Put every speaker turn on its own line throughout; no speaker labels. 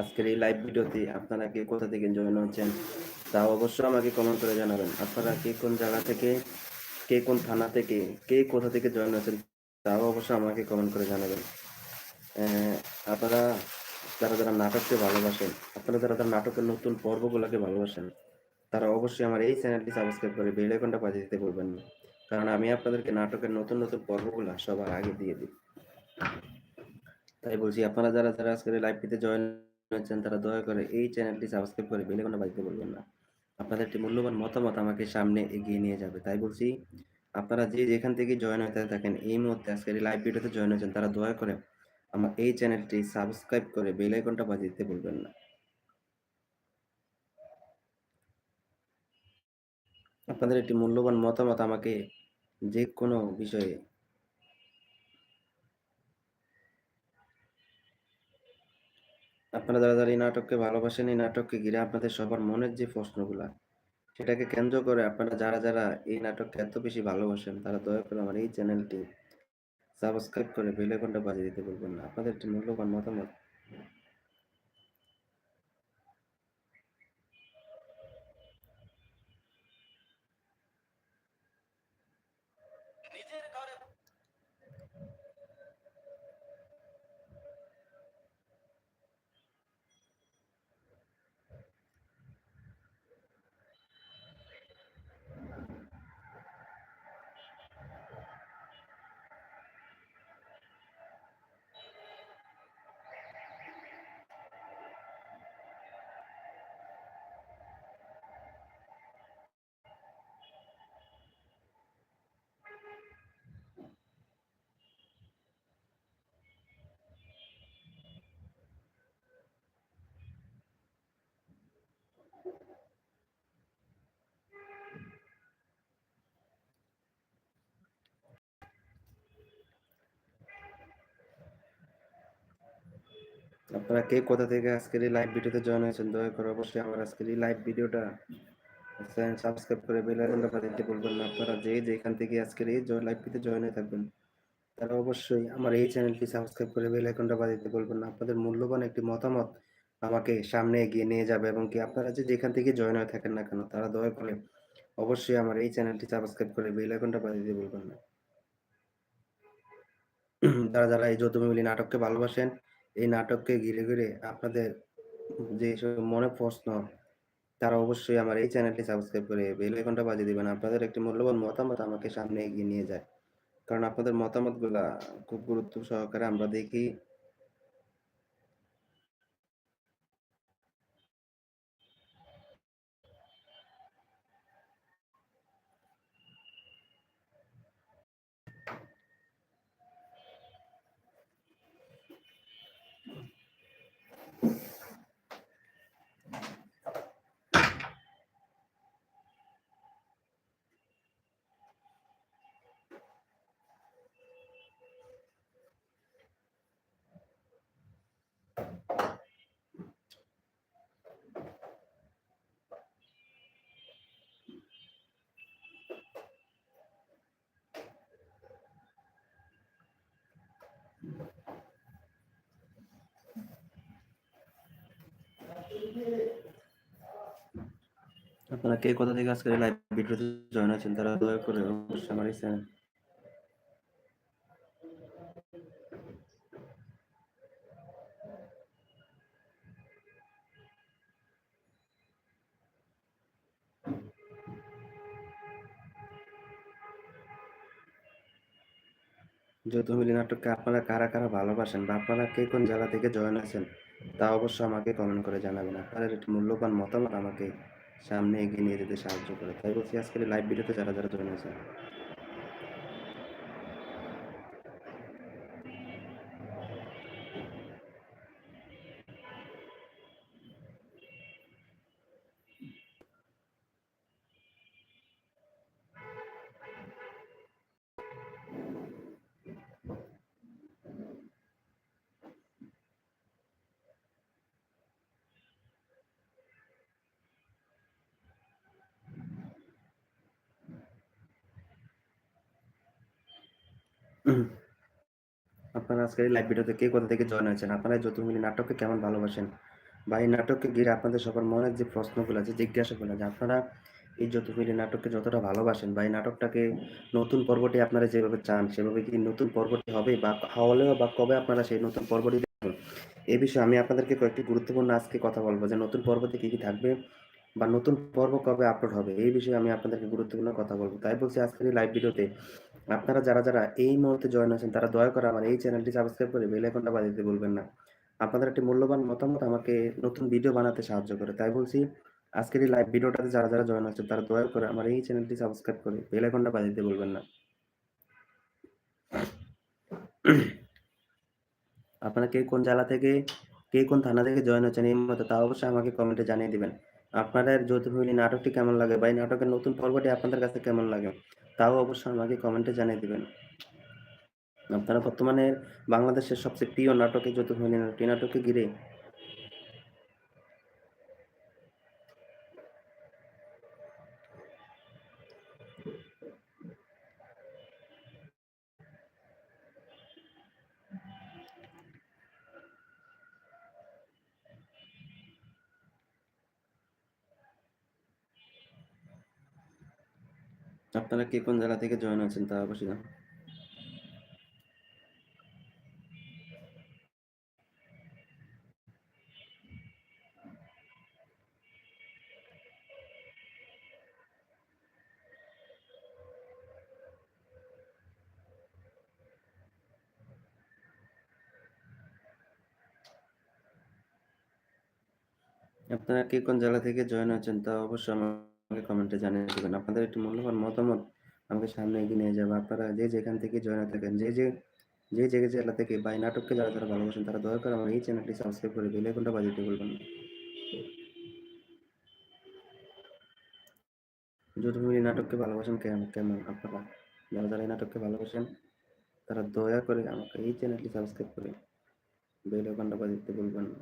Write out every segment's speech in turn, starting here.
আজকের এই লাইভ ভিডিওতে আপনারা কে কোথা থেকে জয়েন হচ্ছেন তা অবশ্যই আমাকে কমেন্ট করে জানাবেন। আপনারা কে কোন জায়গা থেকে, কে কোন থানা থেকে, কে কোথা থেকে জয়েন হচ্ছেন তাও অবশ্যই আমাকে কমেন্ট করে জানাবেন। আপনারা যারা যারা নাটককে ভালোবাসেন, আপনারা যারা যারা নাটকের নতুন পর্বগুলোকে ভালোবাসেন, তারা অবশ্যই আমার এই চ্যানেলটি সাবস্ক্রাইব করে বেল আইকনটা বাজিয়ে দিতে বলবেন না। কারণ আমি আপনাদেরকে নাটকের নতুন নতুন পর্বগুলো সবার আগে দিয়ে দিই। তাই বলছি, আপনারা যারা যারা আজকের লাইভটিতে জয়েন হয়েছেন তারা দয়া করে এই চ্যানেলটি সাবস্ক্রাইব করে বেল আইকনটা বাজিয়ে বলবেন না। আপনাদের একটি মূল্যবান মতামত আমাকে সামনে এগিয়ে নিয়ে যাবে, তাই বলছি আপনারা যে যেখান থেকে জয়েন হতে থাকেন, এই মুহূর্তে আজকের লাইভ ভিডিওতে জয়েন হয়েছেন, তারা দয়া করে আমার এই চ্যানেলটি সাবস্ক্রাইব করে বেল আইকনটা বাজিয়ে দিতে ভুলবেন না। আপনাদের একটি মূল্যবান মতামত আমাকে যে কোনো বিষয়ে আপনারা যারা যারা এই নাটককে ভালোবাসেন, এই নাটককে ঘিরে আপনাদের সবার মনের যে প্রশ্নগুলা, সেটাকে কেন্দ্র করে আপনারা যারা যারা এই নাটককে এত বেশি ভালোবাসেন, তারা দয়া করে আমার এই চ্যানেলটি সাবস্ক্রাইব করে বেল আইকনটা বাজিয়ে দিতে বলবেন না। আপনাদের একটি মূল্যবান মতামত আপনারা কে কোথা থেকে আজকের এই লাইভ ভিডিওতে জয়েন হয়েছেন, দয়া করে অবশ্যই আমার আজকের এই লাইভ ভিডিওটা সাবস্ক্রাইব করে বেল আইকনটা দিতে বলবেন না। আপনারা যে যেখান থেকে আজকের এই লাইভ ভিডিওতে জয়েন হয়ে থাকবেন, তারা অবশ্যই আমার এই চ্যানেলটি সাবস্ক্রাইব করে বেল আইকনটা দিতে বলবেন না। আপনাদের মূল্যবান একটি মতামত আমাকে সামনে এগিয়ে নিয়ে যাবে এবং কি আপনারা যে যেখান থেকে জয়েন হয়ে থাকেন না কেন, তারা দয়া করে অবশ্যই আমার এই চ্যানেলটি সাবস্ক্রাইব করে বেল আইকনটা বাজিয়ে বলবেন না। যারা যারা এই যৌথ মিলি নাটককে ভালোবাসেন এই নাটককে ঘিরে ঘিরে আপনাদের যে মনে প্রশ্ন, তারা অবশ্যই আমার এই চ্যানেলটি সাবস্ক্রাইব করে বেল আইকনটা বাজিয়ে দিবেন। আপনাদের একটি মূল্যবান মতামত আমাকে সামনে এগিয়ে নিয়ে যায়। কারণ আপনাদের মতামতগুলা খুব গুরুত্ব সহকারে আমরা দেখি। আপনারা কে কোথা থেকে আজকের লাইভ ভিডিওতে জয়েন আছেন, তারা দয়া করে অবশ্যই আমার এই চ্যানেল মিলি নাটককে আপনারা কারা কারা ভালোবাসেন বা আপনারা কে কোন জায়গা থেকে জয়েন আছেন? তা অবশ্য আমাকে কমেন্ট করে জানাবেন। আপনাদের একটি মূল্যবান মতামত আমাকে সামনে এগিয়ে নিয়ে যেতে সাহায্য করে। তাই বলছি, আজকের লাইভ ভিডিওতে যারা যারা জয়েন আছেন আপনারা আজকের লাইভ ভিডিওতে কে কোথা থেকে জয়েন হয়েছেন? আপনারা মিলি নাটককে কেমন ভালোবাসেন? বা এই নাটককে ঘিরে আপনাদের সবার মনে যে প্রশ্নগুলো আছে, জিজ্ঞাসাগুলো যে আপনারা এই যৌথমিলি নাটককে যতটা ভালোবাসেন বা এই নাটকটাকে নতুন পর্বটি আপনারা যেভাবে চান, সেভাবে কি নতুন পর্বটি হবে বা হলেও বা কবে আপনারা সেই নতুন পর্বটি দেখবেন? এই বিষয়ে আমি আপনাদেরকে কয়েকটি গুরুত্বপূর্ণ আজকে কথা বলব যে নতুন পর্বতে কী কী থাকবে বা নতুন পর্ব কবে আপলোড হবে, এই বিষয়ে আমি আপনাদেরকে গুরুত্বপূর্ণ কথা বলব। তাই বলছি আজকের লাইভ ভিডিওতে আপনারা যারা যারা এই মুহূর্তে জয়েন আছেন, তারা দয়া করে আমার এই চ্যানেলটি সাবস্ক্রাইব করে বেল আইকনটা বাজিয়ে দিতে বলবেন না। আপনাদের একটি মূল্যবান মতামত আমাকে নতুন ভিডিও বানাতে সাহায্য করে। তাই বলছি, আজকের এই লাইভ ভিডিওটাতে যারা যারা জয়েন আছেন, তারা দয়া করে আমার এই চ্যানেলটি সাবস্ক্রাইব করে বেল আইকনটা বাজিয়ে দিতে বলবেন না। আপনারা কে কোন জেলা থেকে, কে কোন থানা থেকে জয়েন হচ্ছেন এই মতো তা অবশ্যই আমাকে কমেন্টে জানিয়ে দিবেন। আপনাদের ফ্যামিলি নাটকটি কেমন লাগে বা এই নাটকের নতুন পর্বটি আপনাদের কাছে কেমন লাগে? তাও অবশ্যই আমাকে কমেন্টে জানিয়ে দেবেন। আপনারা বর্তমানে বাংলাদেশের সবচেয়ে প্রিয় নাটকে যত হইলেন নাটকে ঘিরে আপনারা কে কোন জেলা থেকে জয়েন আছেন তা অবশ্যই। আপনারা কে কোন জেলা থেকে জয়েন হচ্ছেন তা অবশ্যই আমাকে কমেন্টে জানিয়ে দেবেন। আপনাদের একটি মূল্যবান মতামত আমাকে সামনে এগিয়ে নিয়ে যাবে। আপনারা যে যেখান থেকে জয়েন থাকেন, যে যে যে যে জেলা থেকে বা নাটককে যারা যারা ভালোবাসেন, তারা দয়া করে আমার এই চ্যানেলটি সাবস্ক্রাইব করে বেল আইকনটা বাজিয়ে বলবেন না। এই নাটককে ভালোবাসেন কেমন কেমন? আপনারা যারা যারা এই নাটককে ভালোবাসেন, তারা দয়া করে আমাকে এই চ্যানেলটি সাবস্ক্রাইব করে বেল আইকনটা বাজিয়ে বলবেন না।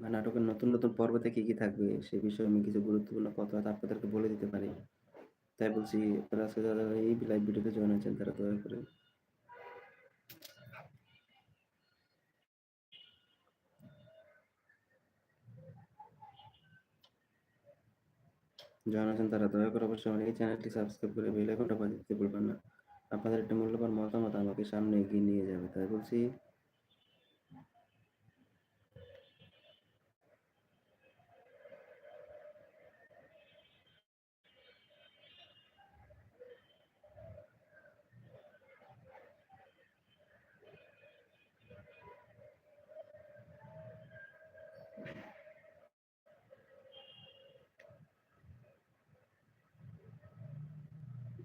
বা নাটকের নতুন নতুন পর্বতে কি কি থাকবে সে বিষয়ে আমি কিছু গুরুত্বপূর্ণ কথা আপনাদেরকে বলে দিতে পারি। তাই বলছি, আপনারা আজকে যারা এই লাইভ ভিডিওতে জয়েন হয়েছেন, তারা দয়া করে জয়েন তারা দয়া করে অবশ্যই আমার এই চ্যানেলটি সাবস্ক্রাইব করে বেল আইকনটা দিতে ভুলবেন না। আপনাদের একটা মূল্যবান মতামত আমাকে সামনে এগিয়ে নিয়ে যাবে, তাই বলছি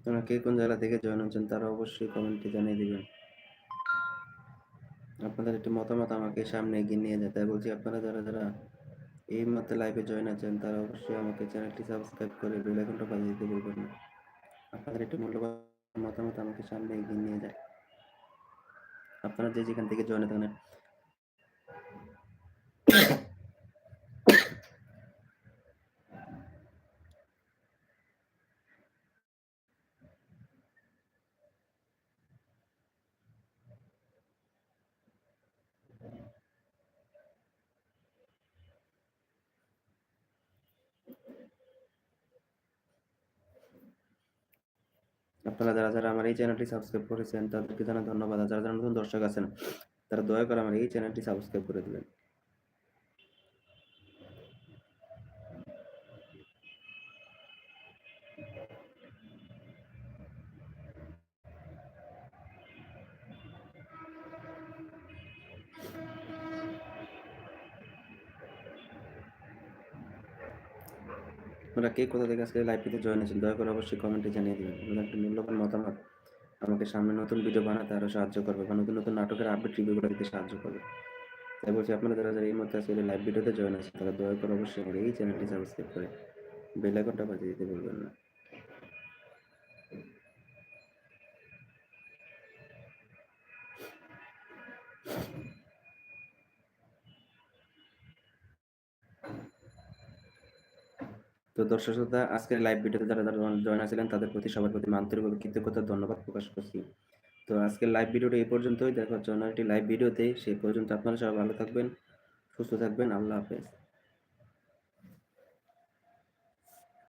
আপনারা কে কোন জেলা থেকে জয়েন হচ্ছেন তারা অবশ্যই কমেন্টে জানিয়ে দিবেন। আপনাদের একটি মতামত আমাকে সামনে এগিয়ে নিয়ে যায়, তাই বলছি আপনারা যারা যারা এই মাত্র লাইভে জয়েন আছেন, তারা অবশ্যই আমাকে চ্যানেলটি সাবস্ক্রাইব করে বেল আইকনটা বাজিয়ে দিতে বলবেন না। আপনাদের একটি মূল্যবান মতামত আমাকে সামনে এগিয়ে নিয়ে যায়। আপনারা যে যেখান থেকে জয়েন থাকেন আপনারা যারা যারা আমার এই চ্যানেলটি সাবস্ক্রাইব করেছেন, তাদেরকে জানা ধন্যবাদ। যারা যারা নতুন দর্শক আছেন, তারা দয়া করে আমার এই চ্যানেলটি সাবস্ক্রাইব করে দেবেন। আপনারা কে কোথা থেকে আজকে লাইভটিতে জয়েন আছেন দয়া করে অবশ্যই কমেন্টে জানিয়ে দেবেন। আপনার একটা মূল্যবান মতামত আমাকে সামনে নতুন ভিডিও বানাতে আরও সাহায্য করবে বা নতুন নতুন নাটকের আপডেট রিভিউগুলো দিতে সাহায্য করবে। তাই বলছি, আপনারা যারা যারা এই মুহূর্তে আজকে লাইভ ভিডিওতে জয়েন আছে তারা দয়া করে অবশ্যই এই চ্যানেলটি সাবস্ক্রাইব করে বেল আইকনটা বাজিয়ে দিতে ভুলবেন না। তো দর্শক শ্রোতা, আজকের লাইভ ভিডিওতে যারা যারা জয়েন আছিলেন তাদের প্রতি সবার প্রতি আন্তরিকভাবে কৃতজ্ঞতা, ধন্যবাদ প্রকাশ করছি। তো আজকের লাইভ ভিডিওটা এই পর্যন্তই। দেখা হচ্ছে অন্য একটি লাইভ ভিডিওতে। সেই পর্যন্ত আপনারা সবাই ভালো থাকবেন, সুস্থ থাকবেন। আল্লাহ হাফেজ।